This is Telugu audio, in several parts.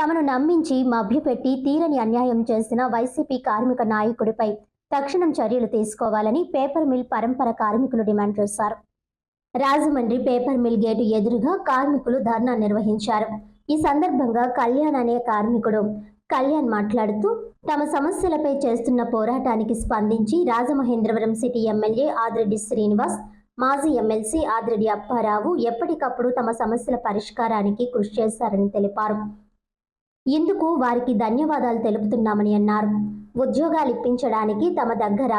తమను నమ్మించి మభ్యపెట్టి తీరని అన్యాయం చేసిన వైసీపీ కార్మిక నాయకుడిపై తక్షణం చర్యలు తీసుకోవాలని పేపర్ మిల్ పరంపర కార్మికులు డిమాండ్ చేశారు. రాజమండ్రి పేపర్ మిల్ గేటు ఎదురుగా కార్మికులు ధర్నా నిర్వహించారు. ఈ సందర్భంగా కళ్యాణ్ అనే కార్మికుడు కళ్యాణ్ మాట్లాడుతూ తమ సమస్యలపై చేస్తున్న పోరాటానికి స్పందించి రాజమహేంద్రవరం సిటీ ఎమ్మెల్యే ఆదిరెడ్డి శ్రీనివాస్ మాజీ ఎమ్మెల్సీ ఆదిరెడ్డి అప్పారావు ఎప్పటికప్పుడు తమ సమస్యల పరిష్కారానికి కృషి చేశారని తెలిపారు. ఇందుకు వారికి ధన్యవాదాలు తెలుపుతున్నామని అన్నారు. ఉద్యోగాలు ఇప్పించడానికి తమ దగ్గర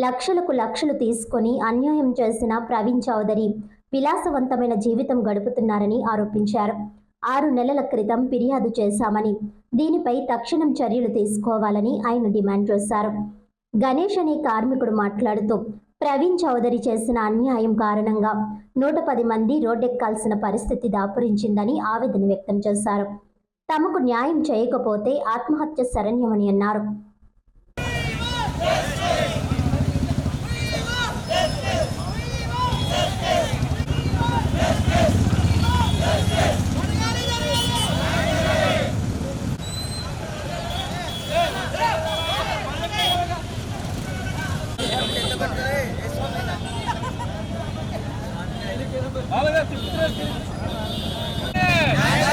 లక్షలకు లక్షలు తీసుకొని అన్యాయం చేసిన ప్రవీణ్ చౌదరి విలాసవంతమైన జీవితం గడుపుతున్నారని ఆరోపించారు. ఆరు నెలల క్రితం ఫిర్యాదు చేశామని దీనిపై తక్షణం చర్యలు తీసుకోవాలని ఆయన డిమాండ్ చేశారు. గణేష్ అనే కార్మికుడు మాట్లాడుతూ ప్రవీణ్ చౌదరి చేసిన అన్యాయం కారణంగా నూట పది మంది రోడ్డెక్కాల్సిన పరిస్థితి దాపురించిందని ఆవేదన వ్యక్తం చేశారు. తమకు న్యాయం చేయకపోతే ఆత్మహత్య శరణ్యమని అన్నారు జరగాలి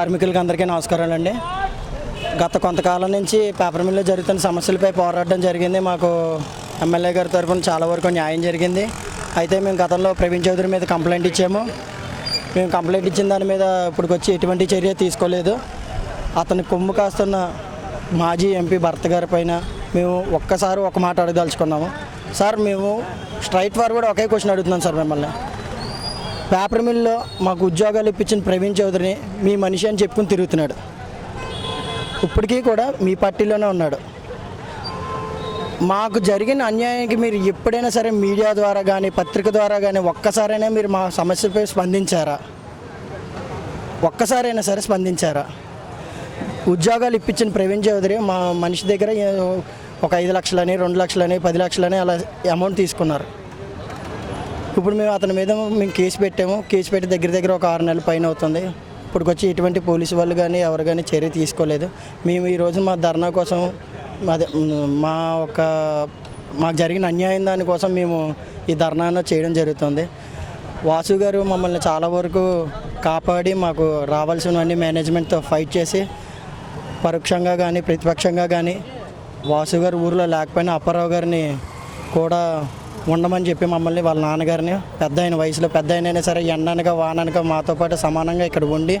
కార్మికులకి అందరికీ నమస్కారాలు అండి. గత కొంతకాలం నుంచి పేపర్ మిల్లో జరుగుతున్న సమస్యలపై పోరాడడం జరిగింది. మాకు ఎమ్మెల్యే గారి తరఫున చాలా వరకు న్యాయం జరిగింది. అయితే మేము గతంలో ప్రవీణ్ చౌదరి మీద కంప్లైంట్ ఇచ్చాము. మేము కంప్లైంట్ ఇచ్చిన దాని మీద ఇప్పటికొచ్చి ఎటువంటి చర్య తీసుకోలేదు. అతని కొమ్ము కాస్తున్న మాజీ ఎంపీ భర్త గారి పైన మేము ఒక్కసారి ఒక మాట అడగదలుచుకున్నాము. సార్ మేము స్ట్రైట్ ఫార్వర్డ్ ఒకే క్వశ్చన్ అడుగుతున్నాం సార్ మిమ్మల్ని. పేపర్ మిల్లో మాకు ఉద్యోగాలు ఇప్పించిన ప్రవీణ్ చౌదరిని మీ మనిషి అని చెప్పుకుని తిరుగుతున్నాడు. ఇప్పటికీ కూడా మీ పార్టీలోనే ఉన్నాడు. మాకు జరిగిన అన్యాయానికి మీరు ఎప్పుడైనా సరే మీడియా ద్వారా కానీ పత్రిక ద్వారా కానీ ఒక్కసారైనా మీరు మా సమస్యపై స్పందించారా? ఒక్కసారైనా సరే స్పందించారా? ఉద్యోగాలు ఇప్పించిన ప్రవీణ్ చౌదరి మా మనిషి దగ్గర ఒక ఐదు లక్షలని రెండు లక్షలని పది లక్షలని అలా అమౌంట్ తీసుకున్నారు. ఇప్పుడు మేము అతని మీద మేము కేసు పెట్టాము. కేసు పెట్టి దగ్గర దగ్గర ఒక ఆరు నెలల పైన అవుతుంది. ఇప్పటికొచ్చి ఎటువంటి పోలీసు వాళ్ళు కానీ ఎవరు కానీ చర్య తీసుకోలేదు. మేము ఈరోజు మా ధర్నా కోసం అదే మా ఒక మాకు జరిగిన అన్యాయం దానికోసం మేము ఈ ధర్నాను చేయడం జరుగుతుంది. వాసు గారు మమ్మల్ని చాలా వరకు కాపాడి మాకు రావాల్సినవన్నీ మేనేజ్మెంట్తో ఫైట్ చేసి పరోక్షంగా కానీ ప్రతిపక్షంగా కానీ వాసు గారు ఊరిలో లేకపోయినా అప్పారావు గారిని కూడా ఉండమని చెప్పి మమ్మల్ని వాళ్ళ నాన్నగారిని పెద్ద అయిన వయసులో పెద్ద అయినా సరే ఎండనక వాననక మాతో పాటు సమానంగా ఇక్కడ ఉండి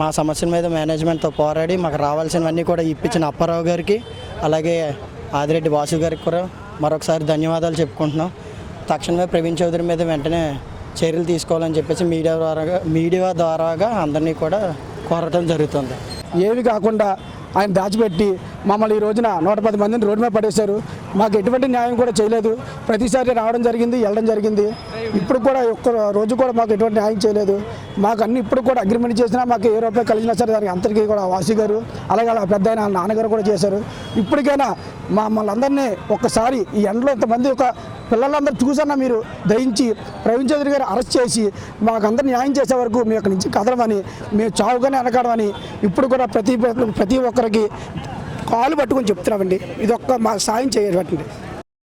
మా సమస్యల మీద మేనేజ్మెంట్తో పోరాడి మాకు రావాల్సినవన్నీ కూడా ఇప్పించిన అప్పారావు గారికి అలాగే ఆదిరెడ్డి వాసు గారికి కూడా మరొకసారి ధన్యవాదాలు చెప్పుకుంటున్నాం. తక్షణమే ప్రవీణ్ చౌదరి మీద వెంటనే చర్యలు తీసుకోవాలని చెప్పేసి మీడియా ద్వారా మీడియా ద్వారాగా అందరినీ కూడా కోరటం జరుగుతుంది. ఏవి కాకుండా ఆయన దాచిపెట్టి మమ్మల్ని ఈ రోజున నూట పది మందిని రోడ్డు మీద పడేశారు. మాకు ఎటువంటి న్యాయం కూడా చేయలేదు. ప్రతిసారి రావడం జరిగింది వెళ్ళడం జరిగింది. ఇప్పుడు కూడా ఒక్క రోజు కూడా మాకు ఎటువంటి న్యాయం చేయలేదు. మాకు అన్ని ఇప్పుడు కూడా అగ్రిమెంట్ చేసినా మాకు ఏ రూపాయి కలిగినా సరే దానికి అందరికీ కూడా వాసి గారు అలాగే అలా పెద్ద ఆయన నాన్నగారు కూడా చేశారు. ఇప్పటికైనా మమ్మల్ని అందరినీ ఒక్కసారి ఈ ఎండలో ఇంతమంది ఒక పిల్లలందరూ చూసన్నా మీరు దయించి ప్రవీణ్ చౌదరి గారు అరెస్ట్ చేసి మాకు న్యాయం చేసే వరకు మీ అక్కడి నుంచి కదలమని మేము చావుగానే అనకడమని ఇప్పుడు కూడా ప్రతి ప్రతి ఒక్కరికి కాలు పట్టుకొని చెప్తున్నామండి. ఇది ఒక్క మా సాయం చేయబట్టండి